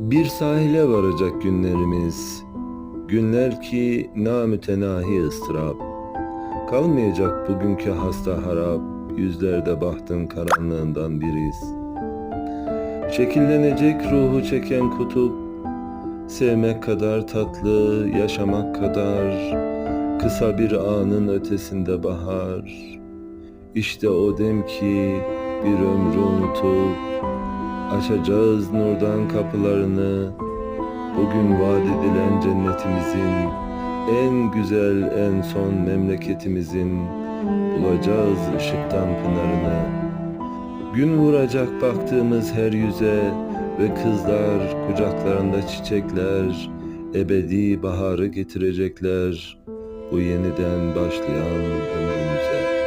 Bir sahile varacak günlerimiz. Günler ki namütenahi ıstırap. Kalmayacak bugünkü hasta harap. Yüzlerde bahtın karanlığından bir iz. Şekillenecek ruhu çeken kutup. Sevmek kadar tatlı, yaşamak kadar kısa bir anın ötesinde bahar. İşte o dem ki bir ömrü unutup açacağız nurdan kapılarını. Bugün vaat edilen cennetimizin en güzel en son memleketimizin bulacağız ışıktan pınarını. Gün vuracak baktığımız her yüze ve kızlar kucaklarında çiçekler ebedi baharı getirecekler bu yeniden başlayan ömrümüze.